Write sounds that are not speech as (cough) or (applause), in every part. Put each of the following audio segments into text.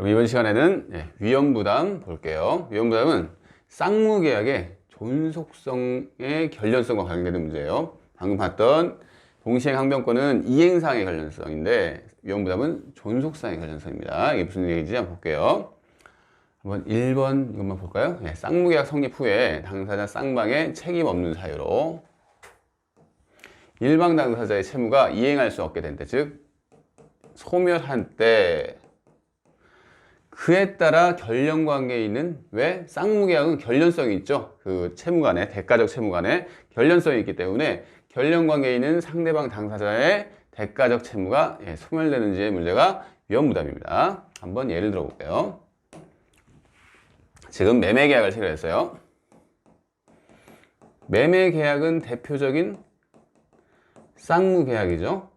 그럼 이번 시간에는 예, 위험부담 볼게요. 위험부담은 쌍무계약의 존속성의 결련성과 관련되는 문제예요. 방금 봤던 동시행 항변권은 이행상의 결련성인데 위험부담은 존속상의 결련성입니다. 이게 무슨 얘기인지 한번 볼게요. 한번 1번 이것만 볼까요? 예, 쌍무계약 성립 후에 당사자 쌍방의 책임 없는 사유로 일방 당사자의 채무가 이행할 수 없게 된 때, 즉 소멸한 때 그에 따라 결련 관계에 있는 왜 쌍무계약은 결련성이 있죠. 그 채무 간에 대가적 채무 간에 결련성이 있기 때문에 결련 관계에 있는 상대방 당사자의 대가적 채무가 예, 소멸되는지의 문제가 위험부담입니다. 한번 예를 들어 볼게요. 지금 매매 계약을 체결했어요. 매매 계약은 대표적인 쌍무 계약이죠.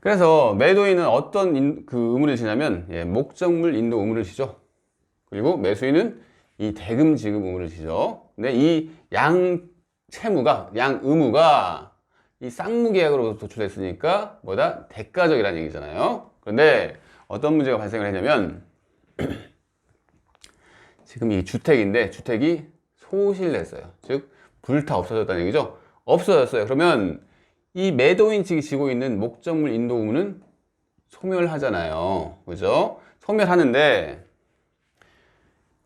그래서 매도인은 어떤 인- 그 의무를 지냐면 예, 목적물 인도 의무를 지죠. 그리고 매수인은 이 대금 지급 의무를 지죠. 근데 이 양 채무가 양 의무가 이 쌍무 계약으로 도출됐으니까 뭐다 대가적이라는 얘기잖아요. 그런데 어떤 문제가 발생을 했냐면 (clears throat) 지금 이 주택인데 주택이 소실됐어요. 즉 불타 없어졌다는 얘기죠. 없어졌어요. 그러면 이 매도인 측이 지고 있는 목적물 인도 의무는 소멸하잖아요. 그죠? 소멸하는데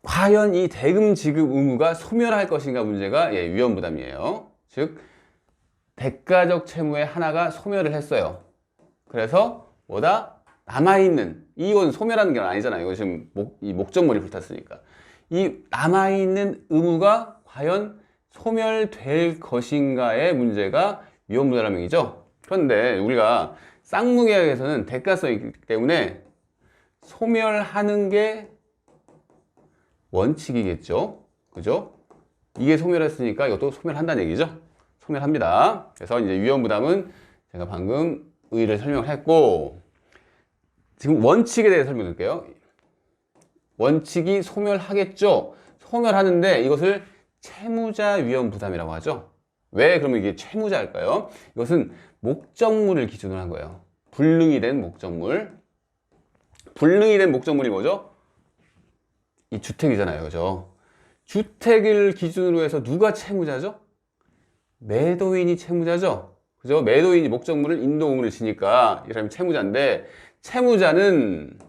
과연 이 대금 지급 의무가 소멸할 것인가 문제가 예, 위험 부담이에요. 즉 대가적 채무의 하나가 소멸을 했어요. 그래서 뭐다 남아 있는 이건 소멸하는 게 아니잖아요. 이거 지금 목, 이 목적물이 불탔으니까 이 남아 있는 의무가 과연 소멸될 것인가의 문제가 위험 부담이라는 얘기죠. 그런데 우리가 쌍무계약에서는 대가성이 있기 때문에 소멸하는 게 원칙이겠죠. 그죠? 이게 소멸했으니까 이것도 소멸한다는 얘기죠. 소멸합니다. 그래서 이제 위험 부담은 제가 방금 의의를 설명을 했고 지금 원칙에 대해 설명드릴게요. 원칙이 소멸하겠죠. 소멸하는데 이것을 채무자 위험 부담이라고 하죠. 왜 그러면 이게 채무자일까요? 이것은 목적물을 기준으로 한 거예요. 불능이 된 목적물. 불능이 된 목적물이 뭐죠? 이 주택이잖아요. 그죠? 주택을 기준으로 해서 누가 채무자죠? 매도인이 채무자죠. 그죠? 매도인이 목적물을 인도 의무를 지니까 이 사람이 채무자인데 채무자는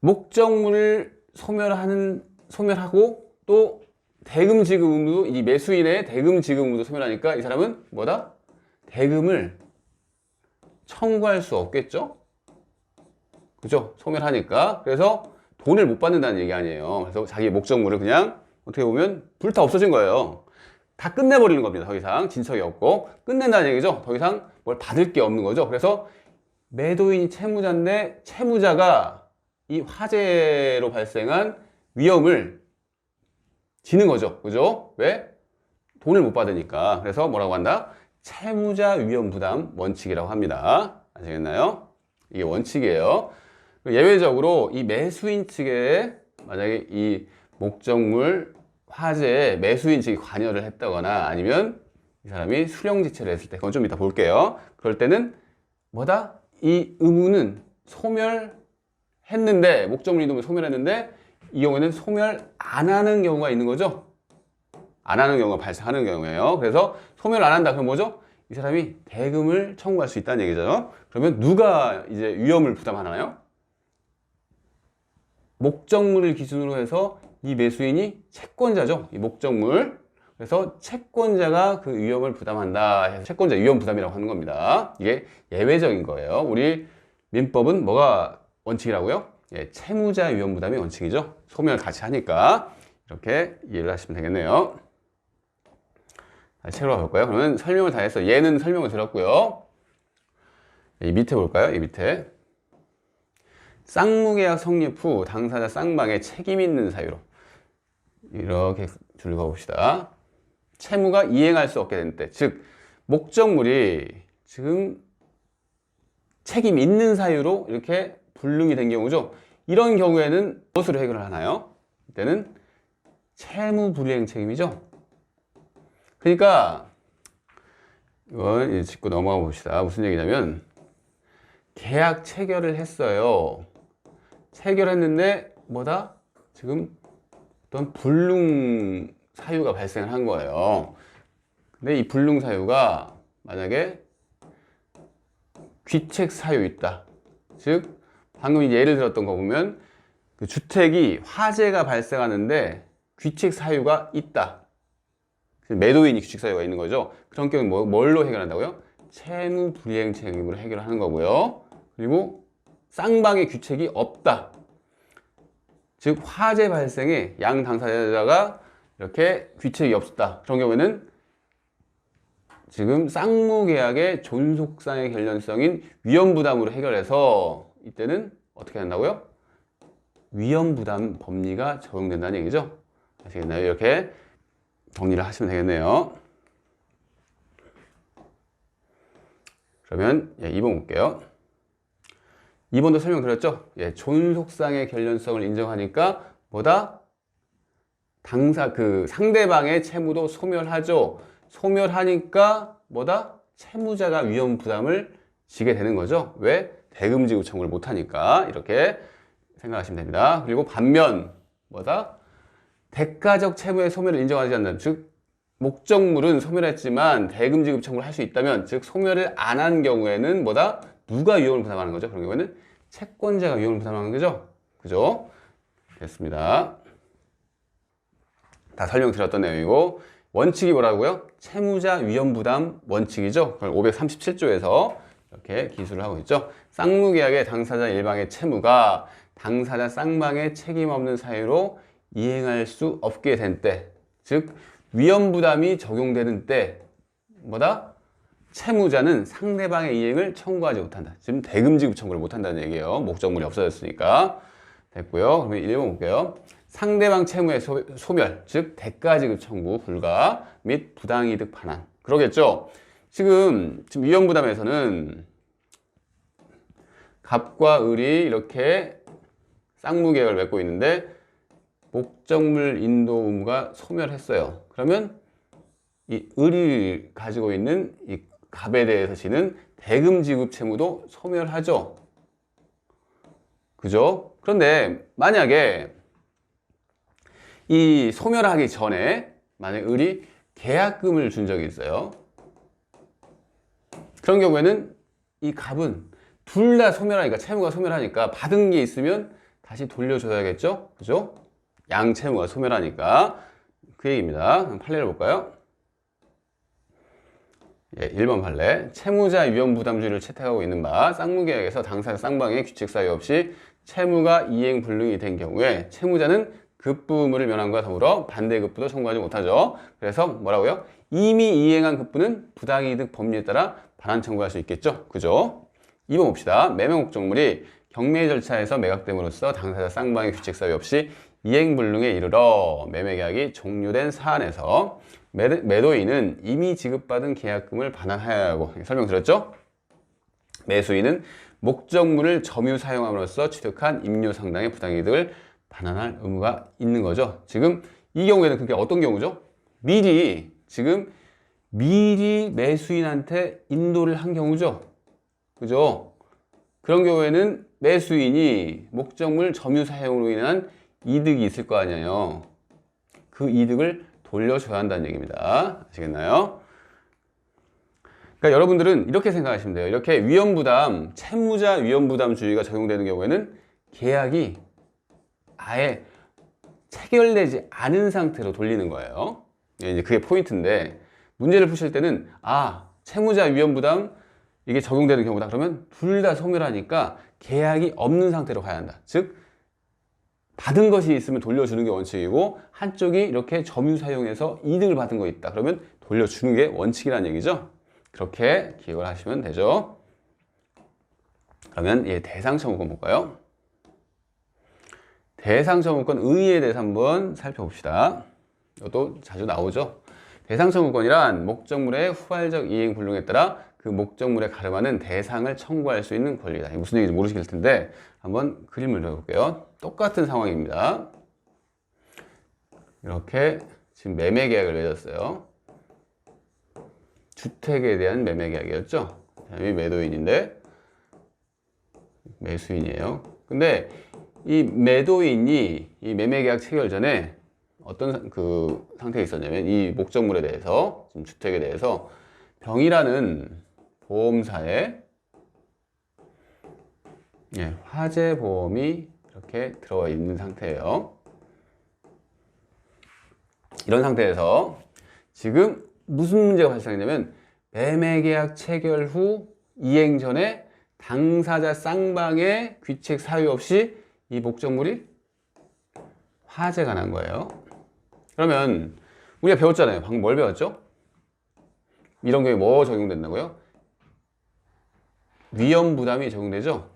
목적물을 소멸하는 소멸하고 또 대금 지급 의무도 이 매수인의 대금 지급 의무도 소멸하니까 이 사람은 뭐다? 대금을 청구할 수 없겠죠? 그죠? 소멸하니까. 그래서 돈을 못 받는다는 얘기 아니에요. 그래서 자기 목적물을 그냥 어떻게 보면 불타 없어진 거예요. 다 끝내버리는 겁니다. 더 이상 진척이 없고 끝낸다는 얘기죠. 더 이상 뭘 받을 게 없는 거죠. 그래서 매도인이 채무자인데 채무자가 이 화재로 발생한 위험을 지는 거죠. 그죠? 왜? 돈을 못 받으니까. 그래서 뭐라고 한다? 채무자 위험 부담 원칙이라고 합니다. 아시겠나요? 이게 원칙이에요. 예외적으로 이 매수인 측에 만약에 이 목적물 화재에 매수인 측이 관여를 했다거나 아니면 이 사람이 수령 지체를 했을 때 그건 좀 이따 볼게요. 그럴 때는 뭐다? 이 의무는 소멸했는데 목적물 이동을 소멸했는데 이 경우에는 소멸 안 하는 경우가 있는 거죠. 안 하는 경우가 발생하는 경우예요. 그래서 소멸 안 한다. 그럼 뭐죠? 이 사람이 대금을 청구할 수 있다는 얘기죠. 그러면 누가 이제 위험을 부담하나요? 목적물을 기준으로 해서 이 매수인이 채권자죠. 이 목적물. 그래서 채권자가 그 위험을 부담한다 해서 채권자 위험 부담이라고 하는 겁니다. 이게 예외적인 거예요. 우리 민법은 뭐가 원칙이라고요? 예, 채무자 위험 부담이 원칙이죠. 소멸 같이 하니까 이렇게 이해를 하시면 되겠네요. 다시 책으로 가볼까요? 그러면 설명을 다 해서 얘는 설명을 들었고요. 이 밑에 볼까요? 이 밑에 쌍무계약 성립 후 당사자 쌍방에 책임 있는 사유로 이렇게 줄 그어봅시다. 채무가 이행할 수 없게 된 때, 즉 목적물이 지금 책임 있는 사유로 이렇게 불능이 된 경우죠. 이런 경우에는 무엇으로 해결을 하나요? 이때는 채무 불이행 책임이죠. 그러니까 이건 짚고 넘어가 봅시다. 무슨 얘기냐면 계약 체결을 했어요. 체결했는데 뭐다? 지금 어떤 불능 사유가 발생을 한 거예요. 근데 이 불능 사유가 만약에 귀책 사유 있다. 즉 방금 예를 들었던 거 보면 그 주택이 화재가 발생하는데 귀책 사유가 있다. 매도인이 귀책 사유가 있는 거죠. 그런 경우는 뭐, 뭘로 해결한다고요? 채무 불이행 책임으로 해결하는 거고요. 그리고 쌍방의 귀책이 없다. 즉 화재 발생에 양 당사자가 이렇게 귀책이 없었다. 그런 경우에는 지금 쌍무 계약의 존속상의 결련성인 위험 부담으로 해결해서 이때는 어떻게 한다고요? 위험 부담 법리가 적용된다는 얘기죠. 아시겠나요? 이렇게 정리를 하시면 되겠네요. 그러면 예, 2번 볼게요. 2번도 설명드렸죠? 예, 존속상의 결련성을 인정하니까 뭐다? 당사 그 상대방의 채무도 소멸하죠. 소멸하니까 뭐다? 채무자가 위험 부담을 지게 되는 거죠. 왜? 대금지급 청구를 못 하니까 이렇게 생각하시면 됩니다. 그리고 반면 뭐다? 대가적 채무의 소멸을 인정하지 않는 즉 목적물은 소멸했지만 대금 지급 청구를 할 수 있다면 즉 소멸을 안 한 경우에는 뭐다? 누가 위험을 부담하는 거죠? 그런 경우에는 채권자가 위험을 부담하는 거죠? 그죠? 됐습니다. 다 설명드렸던 내용이고 원칙이 뭐라고요? 채무자 위험 부담 원칙이죠. 그걸 537조에서 이렇게 기술을 하고 있죠. 쌍무계약의 당사자 일방의 채무가 당사자 쌍방의 책임 없는 사유로 이행할 수 없게 된 때, 즉 위험 부담이 적용되는 때 뭐다? 채무자는 상대방의 이행을 청구하지 못한다. 지금 대금 지급 청구를 못한다는 얘기예요. 목적물이 없어졌으니까. 됐고요. 그러면 1번 볼게요. 상대방 채무의 소, 소멸, 즉 대가 지급 청구 불가 및 부당이득 반환. 그러겠죠. 지금 지금 위험 부담에서는 갑과 을이 이렇게 쌍무계약을 맺고 있는데 목적물 인도 의무가 소멸했어요. 그러면 이 을이 가지고 있는 이 갑에 대해서 지는 대금 지급 채무도 소멸하죠. 그죠? 그런데 만약에 이 소멸하기 전에 만약 을이 계약금을 준 적이 있어요. 그런 경우에는 이 갑은 둘 다 소멸하니까 채무가 소멸하니까 받은 게 있으면 다시 돌려줘야겠죠? 그죠? 양 채무가 소멸하니까 그 얘기입니다. 판례를 볼까요? 예, 1번 판례. 채무자 위험 부담주의를 채택하고 있는 바 쌍무계약에서 당사자 쌍방의 규칙 사유 없이 채무가 이행 불능이 된 경우에 채무자는 급부 의무를 면함과 더불어 반대 급부도 청구하지 못하죠. 그래서 뭐라고요? 이미 이행한 급부는 부당이득 법리에 따라 반환 청구할 수 있겠죠. 그죠? 2번 봅시다. 매매 목적물이 경매 절차에서 매각됨으로써 당사자 쌍방의 규칙 사유 없이 이행 불능에 이르러 매매 계약이 종료된 사안에서 매도인은 이미 지급받은 계약금을 반환하여야 하고 설명드렸죠? 매수인은 목적물을 점유 사용함으로써 취득한 임료 상당의 부당이득을 반환할 의무가 있는 거죠. 지금 이 경우에는 그게 어떤 경우죠? 미리 지금 미리 매수인한테 인도를 한 경우죠. 그죠? 그런 경우에는 매수인이 목적물 점유 사용으로 인한 이득이 있을 거 아니에요. 그 이득을 돌려줘야 한다는 얘기입니다. 아시겠나요? 그러니까 여러분들은 이렇게 생각하시면 돼요. 이렇게 위험부담, 채무자 위험부담주의가 적용되는 경우에는 계약이 아예 체결되지 않은 상태로 돌리는 거예요. 이제 그게 포인트인데 문제를 푸실 때는 아 채무자 위험부담 이게 적용되는 경우다 그러면 둘 다 소멸하니까 계약이 없는 상태로 가야 한다. 즉 받은 것이 있으면 돌려주는 게 원칙이고 한쪽이 이렇게 점유 사용해서 이득을 받은 거 있다. 그러면 돌려주는 게 원칙이라는 얘기죠. 그렇게 기억을 하시면 되죠. 그러면 예, 대상 청구권 볼까요? 대상 청구권 의의에 대해서 한번 살펴봅시다. 이것도 자주 나오죠. 대상 청구권이란 목적물의 후발적 이행 불능에 따라 그 목적물에 가름하는 대상을 청구할 수 있는 권리다. 무슨 얘기인지 모르실 텐데 한번 그림을 그려볼게요. 똑같은 상황입니다. 이렇게 지금 매매 계약을 맺었어요. 주택에 대한 매매 계약이었죠. 이 매도인인데 매수인이에요. 근데 이 매도인이 이 매매 계약 체결 전에 어떤 사- 그 상태에 있었냐면 이 목적물에 대해서 지금 주택에 대해서 병이라는 보험사에 예, 화재 보험이 이렇게 들어와 있는 상태예요. 이런 상태에서 지금 무슨 문제가 발생했냐면 매매 계약 체결 후 이행 전에 당사자 쌍방의 귀책 사유 없이 이 목적물이 화재가 난 거예요. 그러면 우리가 배웠잖아요. 방금 뭘 배웠죠? 이런 경우에 뭐 적용된다고요? 위험 부담이 적용되죠?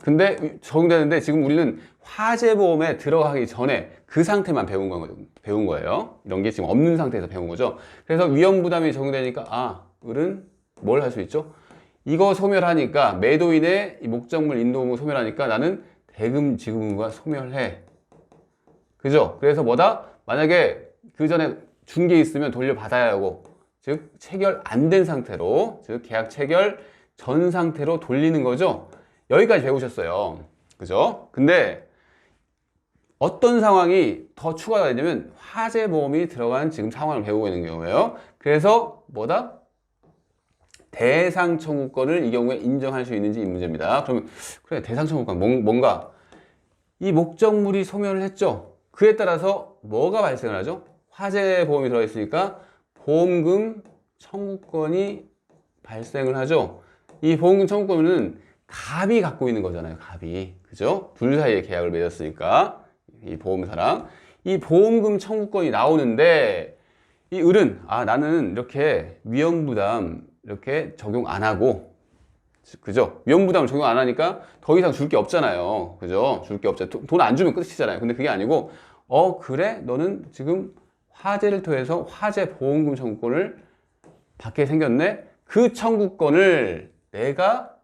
근데 적용되는데 지금 우리는 화재보험에 들어가기 전에 그 상태만 배운 거 배운 거예요. 이런 게 지금 없는 상태에서 배운 거죠. 그래서 위험 부담이 적용되니까 아, 을은 뭘 할 수 있죠? 이거 소멸하니까 매도인의 이 목적물 인도 의무 소멸하니까 나는 대금 지급 의무가 소멸해. 그죠? 그래서 뭐다? 만약에 그 전에 준 게 있으면 돌려받아야 하고 즉 체결 안 된 상태로 즉 계약 체결 전 상태로 돌리는 거죠. 여기까지 배우셨어요. 그죠? 근데 어떤 상황이 더 추가가 되냐면 화재 보험이 들어간 지금 상황을 배우고 있는 경우예요. 그래서 뭐다? 대상 청구권을 이 경우에 인정할 수 있는지 이 문제입니다. 그러면 그래 대상 청구권 뭔- 뭔가 이 목적물이 소멸을 했죠. 그에 따라서 뭐가 발생을 하죠? 화재 보험이 들어 있으니까 보험금 청구권이 발생을 하죠. 이 보험금 청구권은 갑이 갖고 있는 거잖아요. 갑이. 그죠? 둘 사이에 계약을 맺었으니까 이 보험사랑 이 보험금 청구권이 나오는데 이 을은 아 나는 이렇게 위험 부담 이렇게 적용 안 하고 그죠? 위험 부담을 적용 안 하니까 더 이상 줄 게 없잖아요. 그죠? 줄 게 없잖아요. 돈안 주면 끝이잖아요. 근데 그게 아니고 어 그래 너는 지금 화재를 통해서 화재 보험금 청구권을 받게 생겼네. 그 청구권을 내가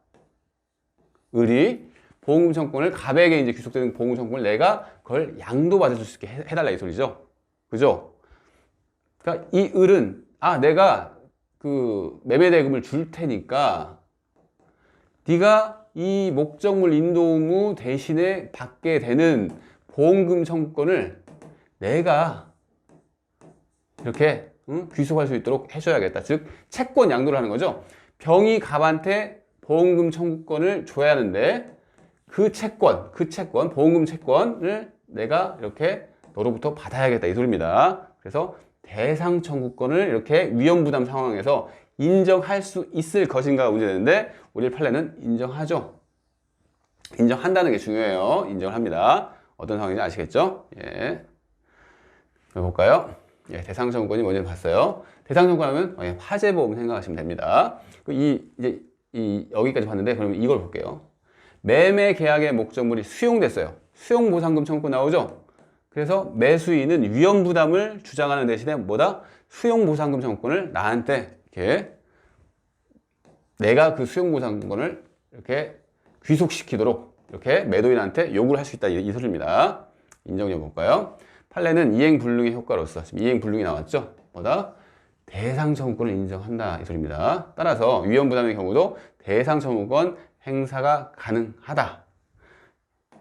을이 보험금 청구권을 갑에게 이제 귀속되는 보험금 청구권을 내가 그걸 양도받을 수 있게 해- 해달라 이 소리죠. 그죠? 그러니까 이 을은 아 내가 그 매매 대금을 줄 테니까 네가 이 목적물 인도 의무 대신에 받게 되는 보험금 청구권을 내가 이렇게 응? 귀속할 수 있도록 해줘야겠다. 즉 채권 양도를 하는 거죠. 병이 갑한테 보험금 청구권을 줘야 하는데 그 채권, 그 채권, 보험금 채권을 내가 이렇게 너로부터 받아야겠다 이 소리입니다. 그래서 대상 청구권을 이렇게 위험 부담 상황에서 인정할 수 있을 것인가가 문제되는데 우리 판례는 인정하죠. 인정한다는 게 중요해요. 인정을 합니다. 어떤 상황인지 아시겠죠? 예. 볼까요? 예, 대상 청구권이 뭔지 봤어요. 대상 청구하면 예, 화재 보험 생각하시면 됩니다. 그이 이제 이 여기까지 봤는데 그러면 이걸 볼게요. 매매 계약의 목적물이 수용됐어요. 수용 보상금 청구권 나오죠? 그래서 매수인은 위험 부담을 주장하는 대신에 뭐다? 수용 보상금 청구권을 나한테 이렇게 내가 그 수용 보상권을 이렇게 귀속시키도록 이렇게 매도인한테 요구를 할 수 있다 이, 이 소리입니다. 인정해 볼까요? 판례는 이행 불능의 효과로서 지금 이행 불능이 나왔죠? 뭐다? 대상 청구권을 인정한다 이 소리입니다. 따라서 위험 부담의 경우도 대상 청구권 행사가 가능하다.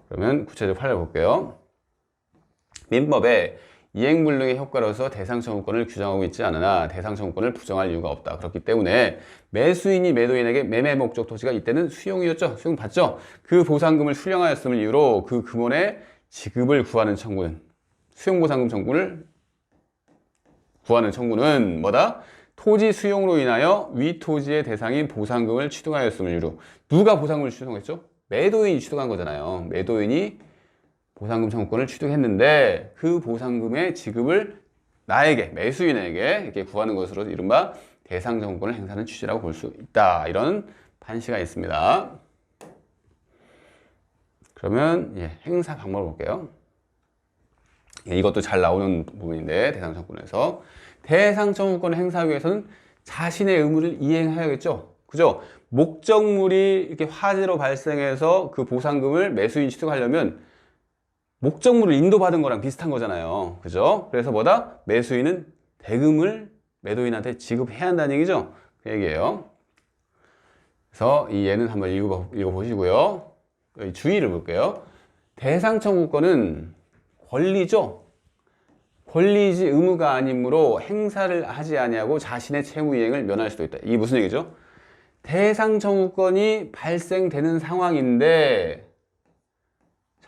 그러면 구체적으로 판례를 볼게요. 민법에 이행 불능의 효과로서 대상 청구권을 규정하고 있지 않으나 대상 청구권을 부정할 이유가 없다. 그렇기 때문에 매수인이 매도인에게 매매 목적 토지가 이때는 수용이었죠. 수용 받죠. 그 보상금을 수령하였음을 이유로 그 금원의 지급을 구하는 청구는 수용 보상금 청구를 구하는 청구는 뭐다? 토지 수용으로 인하여 위 토지의 대상인 보상금을 취득하였음을 이유로 누가 보상금을 취득했죠? 매도인이 취득한 거잖아요. 매도인이 보상금 청구권을 취득했는데 그 보상금의 지급을 나에게 매수인에게 이렇게 구하는 것으로 이른바 대상 청구권을 행사하는 취지라고 볼 수 있다. 이런 판시가 있습니다. 그러면 예, 행사 방법을 볼게요. 예, 이것도 잘 나오는 부분인데 대상 청구권에서 대상 청구권 행사하기 위해서는 자신의 의무를 이행해야겠죠. 그죠? 목적물이 이렇게 화재로 발생해서 그 보상금을 매수인 취득하려면 목적물을 인도받은 거랑 비슷한 거잖아요. 그죠? 그래서 뭐다? 매수인은 대금을 매도인한테 지급해야 한다는 얘기죠. 그 얘기예요. 그래서 이 예는 한번 읽어, 읽어보시고요. 여기 주의를 볼게요. 대상 청구권은 권리죠. 권리지 의무가 아니므로 행사를 하지 아니하고 자신의 채무 이행을 면할 수도 있다. 이게 무슨 얘기죠? 대상 청구권이 발생되는 상황인데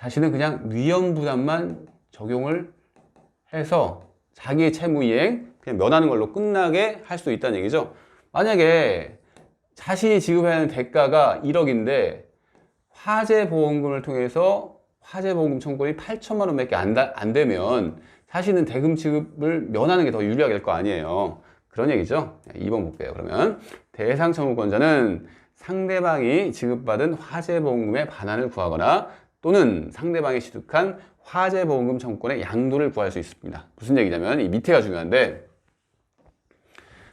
자신은 그냥 위험 부담만 적용을 해서 자기의 채무 이행 그냥 면하는 걸로 끝나게 할 수 있다는 얘기죠. 만약에 자신이 지급해야 하는 대가가 1억인데 화재 보험금을 통해서 화재 보험금 청구권이 8천만 원밖에 안, 다- 안 되면 자신은 대금 지급을 면하는 게 더 유리하게 될 거 아니에요. 그런 얘기죠. 2번 볼게요. 그러면 대상 청구권자는 상대방이 지급받은 화재 보험금의 반환을 구하거나 또는 상대방이 취득한 화재 보험금 청구권의 양도를 구할 수 있습니다. 무슨 얘기냐면 이 밑에가 중요한데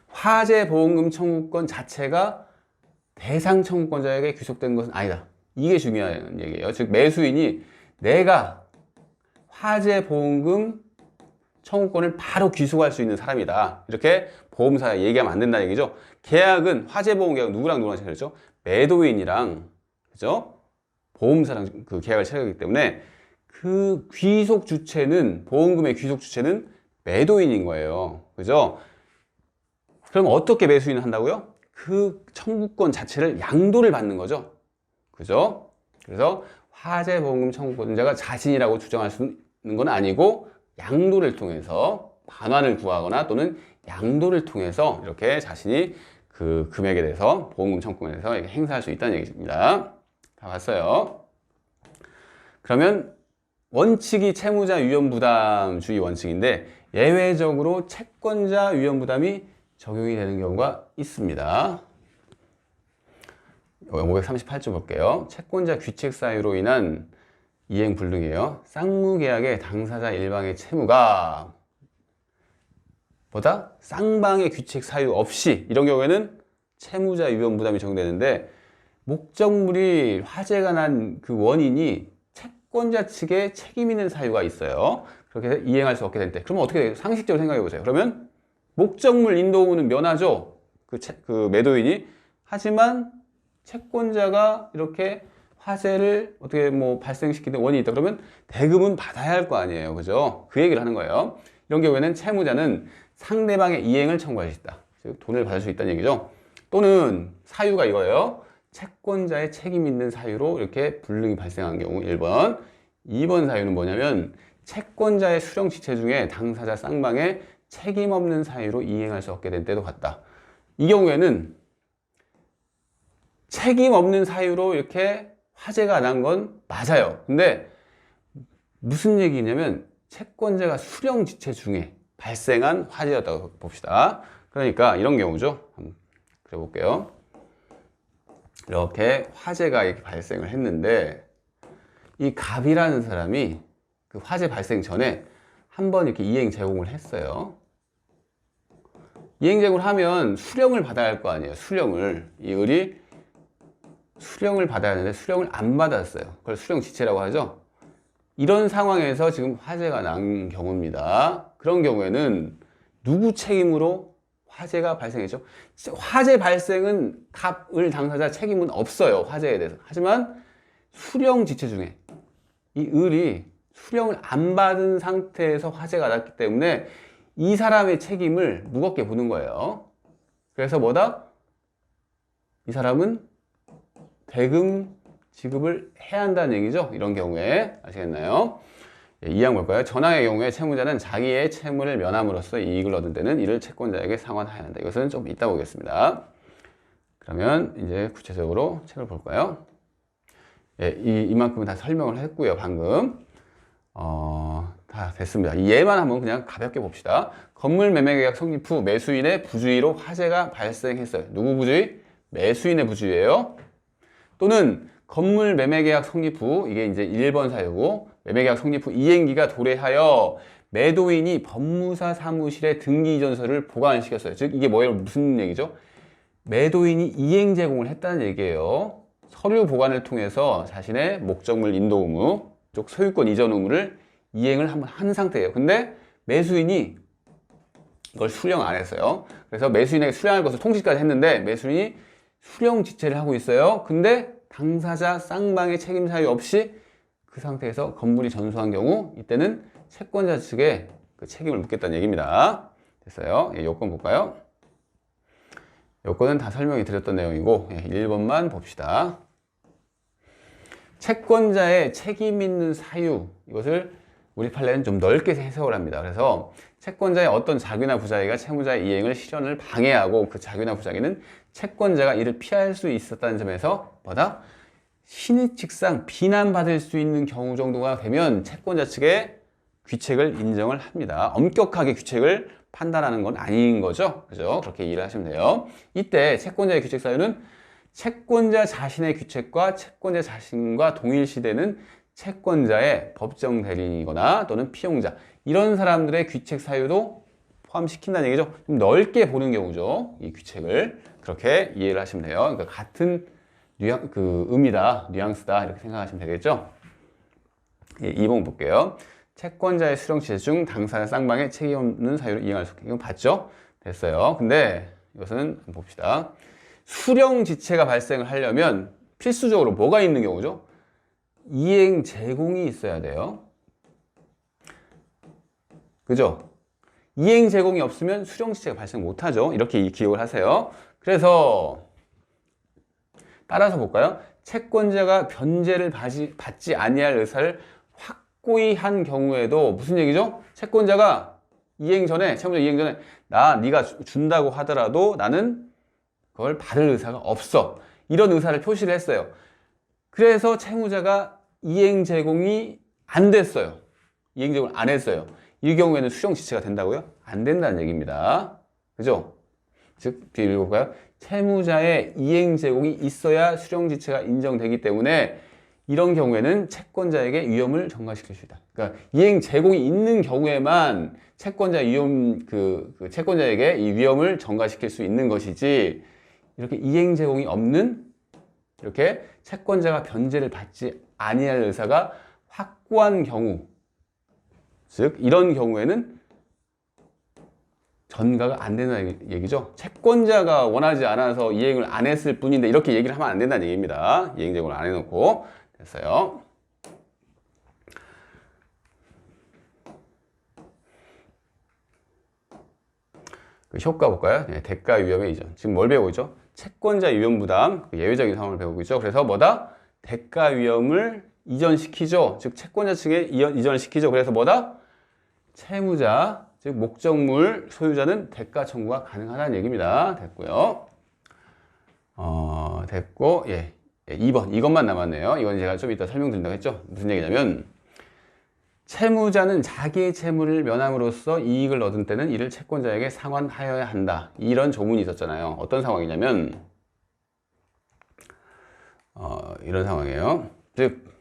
화재 보험금 청구권 자체가 대상 청구권자에게 귀속된 것은 아니다. 이게 중요한 얘기예요. 즉 매수인이 내가 화재 보험금 청구권을 바로 귀속할 수 있는 사람이다. 이렇게 보험사에 얘기하면 안 된다는 얘기죠. 계약은 화재 보험 계약 누구랑 누구랑 체결했죠? 매도인이랑 그죠? 보험사랑 그 계약을 체결 하기 때문에 그 귀속 주체는 보험금의 귀속 주체는 매도인인 거예요. 그죠? 그럼 어떻게 매수인을 한다고요? 그 청구권 자체를 양도를 받는 거죠. 그죠? 그래서 화재 보험금 청구권자가 자신이라고 주장할 수 있는 건 아니고 양도를 통해서 반환을 구하거나 또는 양도를 통해서 이렇게 자신이 그 금액에 대해서 보험금 청구권에 대해서 행사할 수 있다는 얘기입니다. 다 봤어요. 그러면 원칙이 채무자 위험 부담 주의 원칙인데 예외적으로 채권자 위험 부담이 적용이 되는 경우가 있습니다. 538조 볼게요. 채권자 귀책 사유로 인한 이행 불능이에요. 쌍무계약의 당사자 일방의 채무가 보다 쌍방의 귀책 사유 없이 이런 경우에는 채무자 위험 부담이 적용되는데 목적물이 화재가 난 그 원인이 채권자 측에 책임 있는 사유가 있어요. 그렇게 이행할 수 없게 될 때. 그러면 어떻게 돼요? 상식적으로 생각해 보세요. 그러면 목적물 인도 의무는 면하죠. 그, 채- 그 매도인이. 하지만 채권자가 이렇게 화재를 어떻게 뭐 발생시키는 원인이 있다. 그러면 대금은 받아야 할 거 아니에요. 그죠? 그 얘기를 하는 거예요. 이런 경우에는 채무자는 상대방의 이행을 청구할 수 있다. 즉, 돈을 받을 수 있다는 얘기죠. 또는 사유가 이거예요. 채권자의 책임 있는 사유로 이렇게 불능이 발생한 경우 1번. 2번 사유는 뭐냐면 채권자의 수령 지체 중에 당사자 쌍방의 책임 없는 사유로 이행할 수 없게 된 때도 같다. 이 경우에는 책임 없는 사유로 이렇게 화재가 난 건 맞아요. 근데 무슨 얘기냐면 채권자가 수령 지체 중에 발생한 화재였다고 봅시다. 그러니까 이런 경우죠. 한번 그려볼게요. 이렇게 화재가 이렇게 발생을 했는데 이 갑이라는 사람이 그 화재 발생 전에 한 번 이렇게 이행 제공을 했어요. 이행 제공을 하면 수령을 받아야 할 거 아니에요. 수령을 이 을이 수령을 받아야 하는데 수령을 안 받았어요. 그걸 수령 지체라고 하죠. 이런 상황에서 지금 화재가 난 경우입니다. 그런 경우에는 누구 책임으로 화재가 발생했죠? 화재 발생은 갑을 당사자 책임은 없어요. 화재에 대해서. 하지만 수령 지체 중에 이 을이 수령을 안 받은 상태에서 화재가 났기 때문에 이 사람의 책임을 무겁게 보는 거예요. 그래서 뭐다? 이 사람은 대금 지급을 해야 한다는 얘기죠. 이런 경우에 아시겠나요? 예, 이항 볼까요? 전항의 경우에 채무자는 자기의 채무를 면함으로써 이익을 얻은 때는 이를 채권자에게 상환해야 한다. 이것은 좀 이따 보겠습니다. 그러면 이제 구체적으로 책을 볼까요? 예, 이, 이만큼은 다 설명을 했고요, 방금. 어, 다 됐습니다. 이 예만 한번 그냥 가볍게 봅시다. 건물 매매 계약 성립 후 매수인의 부주의로 화재가 발생했어요. 누구 부주의? 매수인의 부주의예요. 또는 건물 매매 계약 성립 후 이게 이제 1번 사유고 매매 계약 성립 후 이행기가 도래하여 매도인이 법무사 사무실에 등기 이전서를 보관시켰어요. 즉 이게 뭐예요? 무슨 얘기죠? 매도인이 이행 제공을 했다는 얘기예요. 서류 보관을 통해서 자신의 목적물 인도 의무, 쪽 소유권 이전 의무를 이행을 한번 한 상태예요. 근데 매수인이 이걸 수령 안 했어요. 그래서 매수인에게 수령할 것을 통지까지 했는데 매수인이 수령 지체를 하고 있어요. 근데 당사자 쌍방의 책임 사유 없이 그 상태에서 건물이 전수한 경우 이때는 채권자 측에 그 책임을 묻겠다는 얘기입니다. 됐어요. 예, 요건 볼까요? 요건은 다 설명이 드렸던 내용이고 예, 1번만 봅시다. 채권자의 책임 있는 사유 이것을 우리 판례는 좀 넓게 해석을 합니다. 그래서 채권자의 어떤 자규나 부자기가 채무자의 이행을 실현을 방해하고 그 자규나 부자기는 채권자가 이를 피할 수 있었다는 점에서 뭐다? 신의칙상 비난받을 수 있는 경우 정도가 되면 채권자 측의 귀책을 인정을 합니다. 엄격하게 귀책을 판단하는 건 아닌 거죠. 그죠? 그렇게 이해를 하시면 돼요. 이때 채권자의 귀책 사유는 채권자 자신의 귀책과 채권자 자신과 동일시되는 채권자의 법정 대리인이거나 또는 피용자 이런 사람들의 귀책 사유도 포함시킨다는 얘기죠. 좀 넓게 보는 경우죠. 이 귀책을 그렇게 이해를 하시면 돼요. 그러니까 같은 뉘앙, 그 의미다, 뉘앙스다 이렇게 생각하시면 되겠죠. 예, 2번 볼게요. 채권자의 수령 지체 중 당사자 쌍방의 책임 없는 사유를 이행할 수 없게 이건 봤죠? 됐어요. 근데 이것은 봅시다. 수령 지체가 발생을 하려면 필수적으로 뭐가 있는 경우죠? 이행 제공이 있어야 돼요. 그죠? 이행 제공이 없으면 수령 지체가 발생 못하죠. 이렇게 기억을 하세요. 그래서 따라서 볼까요? 채권자가 변제를 받지, 아니할 의사를 확고히 한 경우에도 무슨 얘기죠? 채권자가 이행 전에 채무자 이행 전에 나 네가 주- 준다고 하더라도 나는 그걸 받을 의사가 없어. 이런 의사를 표시를 했어요. 그래서 채무자가 이행 제공이 안 됐어요. 이행 제공을 안 했어요. 이 경우에는 수령 지체가 된다고요? 안 된다는 얘기입니다. 그죠? 즉, 뒤에 읽어볼까요? 채무자의 이행 제공이 있어야 수령 지체가 인정되기 때문에 이런 경우에는 채권자에게 위험을 전가시킬 수 있다. 그러니까 이행 제공이 있는 경우에만 채권자 위험 그, 그 채권자에게 이 위험을 전가시킬 수 있는 것이지 이렇게 이행 제공이 없는 이렇게 채권자가 변제를 받지 아니할 의사가 확고한 경우 즉 이런 경우에는 전가가 안 된다는 얘기죠. 채권자가 원하지 않아서 이행을 안 했을 뿐인데 이렇게 얘기를 하면 안 된다는 얘기입니다. 이행 제공을 안 해놓고 됐어요. 그 효과 볼까요? 네, 대가 위험의 이전. 지금 뭘 배우고 있죠? 채권자 위험 부담, 그 예외적인 상황을 배우고 있죠. 그래서 뭐다? 대가 위험을 이전시키죠. 즉 채권자 측에 이전, 이전을 시키죠. 그래서 뭐다? 채무자, 즉 목적물 소유자는 대가 청구가 가능하다는 얘기입니다. 됐고요. 어, 됐고, 예. 예, 2번. 이것만 남았네요. 이건 제가 좀 이따 설명드린다고 했죠. 무슨 얘기냐면, 채무자는 자기의 채무를 면함으로써 이익을 얻은 때는 이를 채권자에게 상환하여야 한다. 이런 조문이 있었잖아요. 어떤 상황이냐면, 어, 이런 상황이에요. 즉, 갑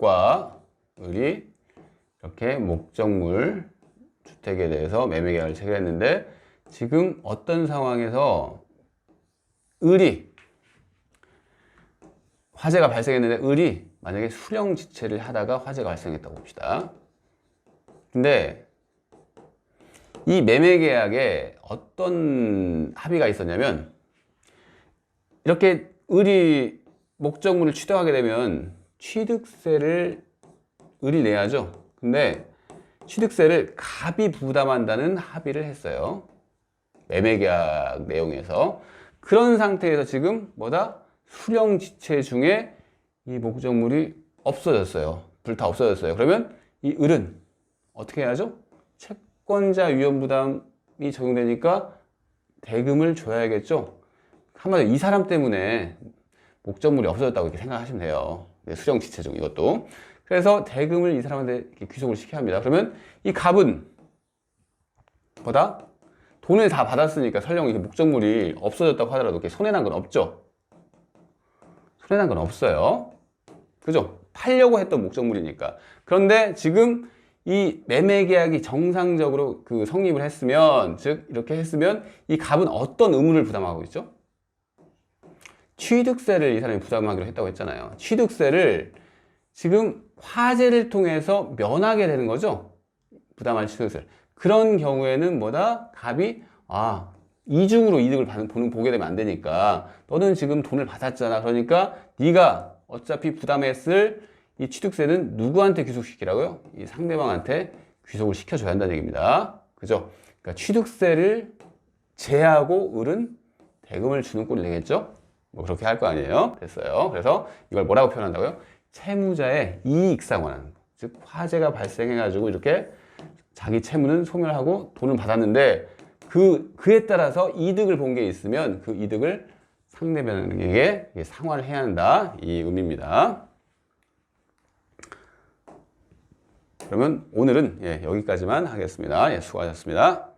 과 을이 이렇게 목적물 주택에 대해서 매매 계약을 체결했는데, 지금 어떤 상황에서 을이 화재가 발생했는데 을이 만약에 수령 지체를 하다가 화재가 발생했다고 봅시다. 근데 이 매매 계약에 어떤 합의가 있었냐면 이렇게 을이 목적물을 취득하게 되면 취득세를 을이 내야죠. 근데 취득세를 갑이 부담한다는 합의를 했어요. 매매 계약 내용에서 그런 상태에서 지금 뭐다? 수령 지체 중에 이 목적물이 없어졌어요. 불타 없어졌어요. 그러면 이 을은 어떻게 해야죠? 채권자 위험 부담이 적용되니까 대금을 줘야겠죠. 한마디로 이 사람 때문에 목적물이 없어졌다고 이렇게 생각하시면 돼요. 네, 수령 지체 중 이것도. 그래서 대금을 이 사람한테 귀속을 시켜야 합니다. 그러면 이 갑은 뭐다? 돈을 다 받았으니까 설령 이게 목적물이 없어졌다고 하더라도 손해난 건 없죠. 손해난 건 없어요. 그죠? 팔려고 했던 목적물이니까. 그런데 지금 이 매매 계약이 정상적으로 그 성립을 했으면, 즉, 이렇게 했으면 이 갑은 어떤 의무를 부담하고 있죠? 취득세를 이 사람이 부담하기로 했다고 했잖아요. 취득세를 지금 화재를 통해서 면하게 되는 거죠? 부담할 취득세를. 그런 경우에는 뭐다? 갑이, 아, 이중으로 이득을 보는 보게 되면 안 되니까 너는 지금 돈을 받았잖아. 그러니까 네가 어차피 부담했을 이 취득세는 누구한테 귀속시키라고요? 이 상대방한테 귀속을 시켜줘야 한다는 얘기입니다. 그죠? 그러니까 취득세를 제하고 을은 대금을 주는 꼴이 되겠죠? 뭐 그렇게 할 거 아니에요? 됐어요. 그래서 이걸 뭐라고 표현한다고요? 채무자의 이익 상환. 즉 화재가 발생해 가지고 이렇게 자기 채무는 소멸하고 돈을 받았는데 그 그에 따라서 이득을 본 게 있으면 그 이득을 상대방에게 상환을 해야 한다 이 의미입니다. 그러면 오늘은 예, 여기까지만 하겠습니다. 예, 수고하셨습니다.